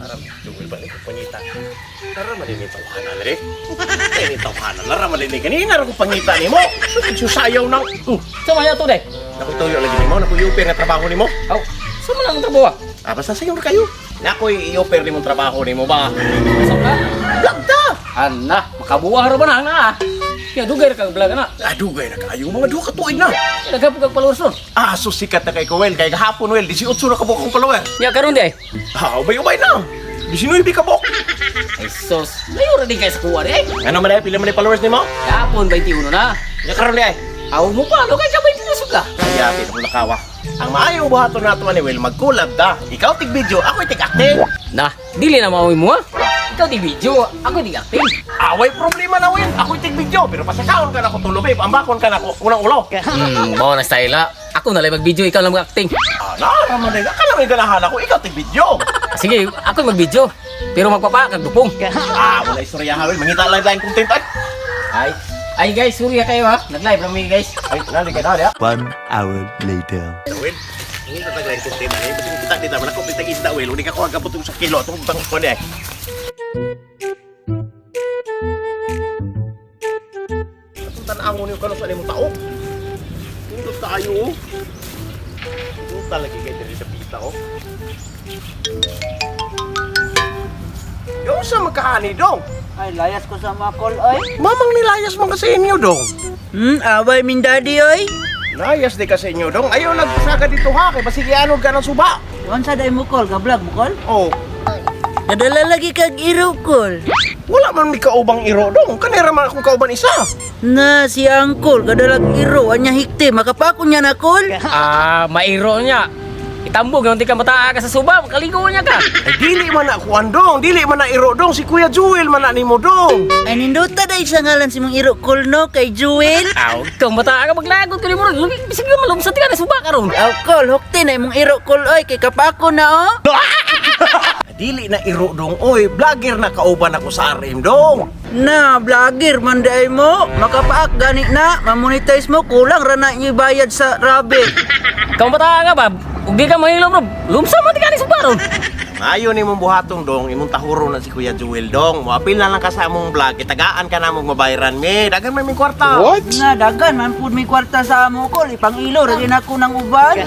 Aram, Jewel ba ni pangita? Aram malini tawanan rin. Kaya ni tawanan, aram malini kanina rin pangita ni mo. Susayaw ng... Uh, Sa mga to day. nakutuyo lagi ni mo, nakuyuper na trabaho ni mo. Aw, sa mga ang trabaho. Ah, basta sayo na kayo. Nakoy i-offer ni mong trabaho ni mo ba? Sa ka? Lagda! Ana, makabuwa ra ba na na? Kaya dugay ra kang vlog na. Adugay na kayo, mga duha ka tuig na. Naghapo kag followers nun. Ah, so sikat na kay Kowel, kay gahapon Wel, 18 na kabok kong follower. Ya karon di ay. Ah, ubay-ubay na. 19 kabok. Ay sus, layo ra di kay sa kuha di ay. Ano man ay, pila man ay followers ni mo? Kahapon 21 na. Ya karon di ay. Aw mo pa, lo kay sabay din suka. Kaya akong nakawa. Ang maayong buhaton nato ni Will, mag-collab da. Ikaw tig video, ako tig acting. Na, dili na mauwi mo ha. Ikaw di video, ako di acting. Away problema na Will, ako tig video. Pero pasakaon ka na ko tulo, babe. Ambakon ka na ko, unang ulo. Hmm, mao na style ha. Ako na lang mag-video, ikaw lang mag-acting. Ah, naraman din. Akala may ganahan ako, ikaw tig video. Sige, ako mag-video. Pero magpapa kag dupong. Ah, wala istorya ha, Will. Mangita lang tayong content ay. Ay, ay guys, sorry kayo ha. Nag-live lang guys. Ay, nali ka na, ya. One hour later. Will, hindi na taglayin content ay. Yung kita dito, man ako pitag isda, Will. Hindi ka kuha ka putong sa kilo. Itong bang ko niya. Ka sa mo tao. Hindi tayo, oh. Hindi talaga kayo dito sa pita, oh. Yung sa magkahani dong. Ay, layas ko sa makol, oy. Mamang nilayas mo kasi inyo dong. Hmm, away min daddy, oy. Layas di kasi inyo dong. Ayaw nagpasaga dito ha. Kaya basigi ano ka ng suba. Kuan sa day mo kol, gablog mo kol? Oh, Nadala lagi kag iro kol. Wala man may kaubang iro dong. Kanira man akong kauban isa. Na si Angkol, kadalag iro, anya hikte, makapako niya na kol. Ah, mairo niya. Itambog, yung di ka mataa ka sa suba, kaligo niya ka. Ay, dili man na ako andong. Dili man na iro dong. Si Kuya Jewel man na ni mo dong. Ay, ninduta day sa ngalan si mong iro kol, no, kay Jewel. Aw, ikaw mataa ka maglagot ka ni mo. Bisig ka malumsat ka na suba ka ron. Aw, kol, hukte na imong iro kol, oy, kay kapako na, oh. Dili na iro dong. Oy, vlogger na kauban ako sa RM dong. Na, vlogger man day mo, makapaak gani na, mamonetize mo, kulang ra na niyo bayad sa rabbit. Ikaw mataa ka ba? Ug di ka mahilo bro. Lumsa mo di ka ni suba ron. Maayo ni mong buhatong dong. Imong tahuro na si Kuya Jewel dong. Muapil na lang ka sa among vlog. Itagaan ka na mong mabayaran me. Dagan man may kwarta. Na, dagan, man pud may kwarta sa amo kol, ipang ilo, rin ako ng uban.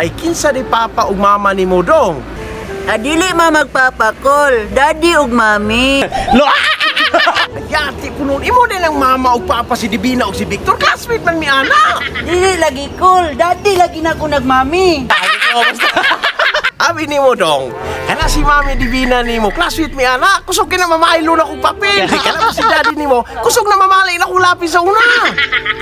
Ay, kinsa di papa ug mama ni mo dong. Adili ma magpapakol, daddy ug mami. Yati po nun. Imo din ang mama ug papa si Divina ug si Victor. Classmate man mi ana. Dili lagi cool, daddy lagi na ako nagmami. Abi ni mo dong. Kana si Mami Divina ni mo. Classmate mi ana. Kusog ka na mamaylo na kong papel. Kana mo si daddy ni mo. Kusog na mamalay na kong lapis sa una.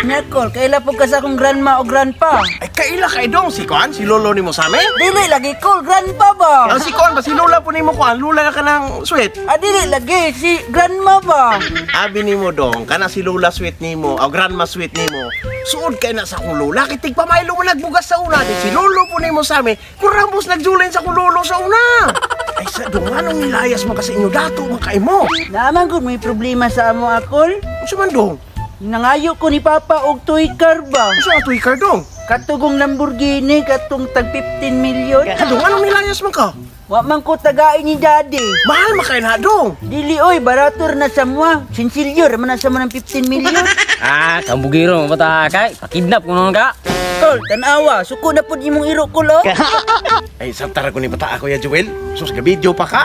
Nyakol, kaila po ka sa akong grandma o grandpa. Ay, kaila kay dong. Si Kuan, si Lolo ni mo sa amin. Dili lagi cool, grandpa ba? Ang si Kuan ba? Si Lola po ni mo Kuan. Lula na ka ng sweet. Ah, dili lagi, si grandma ba? Abi ni mo dong. Kana si Lola sweet ni mo. O grandma sweet ni mo. Suod kay na sa kong Lola. Kitig pamaylo mo nagbugas sa una. Di si Lolo po mo sa amin. Kung rambos nagjulin sa kong Lolo sa una. Ay, sa dong. Anong nilayas mo kasi inyo dato mga kay mo? Naman kung may problema sa amo akol, Ano man dong? nangayo ko ni Papa og toy car ba? Ano sa ito dong? Katugong Lamborghini, katong tag 15 million. Dong, anong nilayas mo ka? Wa man ko tagain ni daddy. Mahal makain na dong. Dili oy, barator na sa mua. Sinsilyo, raman na sa mga ng 15 million. Ah, kambugiro mataa ka. Pakidnap ko nun ka. Tol, tanawa, suko na po imong iro ko lo. Ay, santara ko ni bata ako ya Joel. Sus, video pa ka.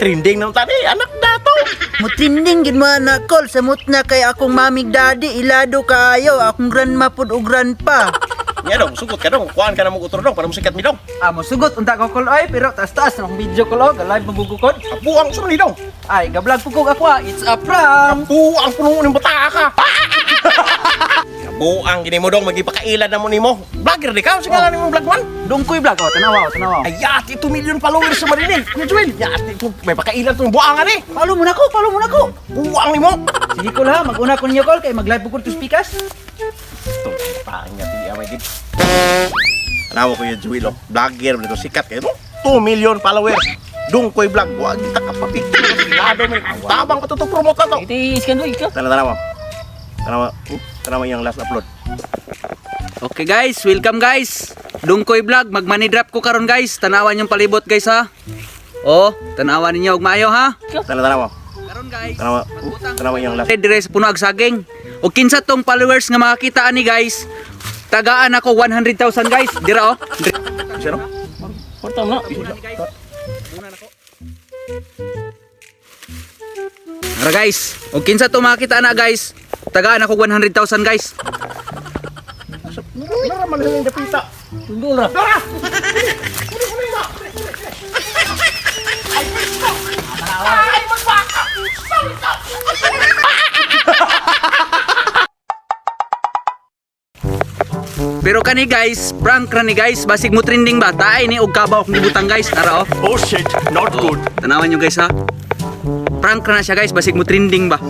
Trending ng tani, anak dato. Mutinding gid mo anak kol samot na kay akong mamig daddy ilado kaayo akong grandma pud ug grandpa. Nya dong, sugot ka dong. Kuhaan ka na mong utro dong para musikat mi dong. Amo sugot unta ko kol oy pero taas-taas ng video ko lo live magugukod. Apuang sumali dong. Ay gablog pugog ako ah. It's a prank. Apuang puno ng bata ka. Apuang gini mo dong, magipakailan na mo ni mo. Vlogger di ka, sige lang ni mo vlog man. Dungkoy vlog oh, tanawa, oh, tanawa. Ay, yati 2 million followers sa Marinil. Joel, yati ito, may pakailan itong buangan eh. Follow mo na ko, follow mo na ko. Buang ni mo. Sige ko ha, maguna ko ninyo kol kay mag-live pugod to speakers. Ito, nga, hindi amay gid. Tanawa ko yung Joel, oh. Vlogger, nito sikat kayo, no? 2 million followers. Dung ko'y vlog, buwag kita kapapik. Sigado mo, tabang ito to promote na to. Iti iskan do ikaw. Tara, tara mo. Tara mo yung last upload. Okay guys, welcome guys. Dungkoy vlog, magmani drop ko karon guys. Tanawan yung palibot guys ha. Oh, tanawa ninyo og maayo ha. Tala mo. Karon guys, Tanawa. Tanawa yung last. dire sa puno ag saging. O kinsa tong followers nga makakita ani guys. Tagaan ako 100,000 guys. Dira oh. Dira. Sino? Porta mo na. Ara guys, o kinsa to makakita na guys. Tagaan ako 100,000 guys. Nara man yung dapita. Tundol na. Pero kani guys, prank ra ni guys, basig mo trending ba? Taay ni og kabaw akong gibutang guys. Tara oh. Oh shit, not Oh, tanawan nyo guys ha. Prank ra na siya guys, basig mo trending ba?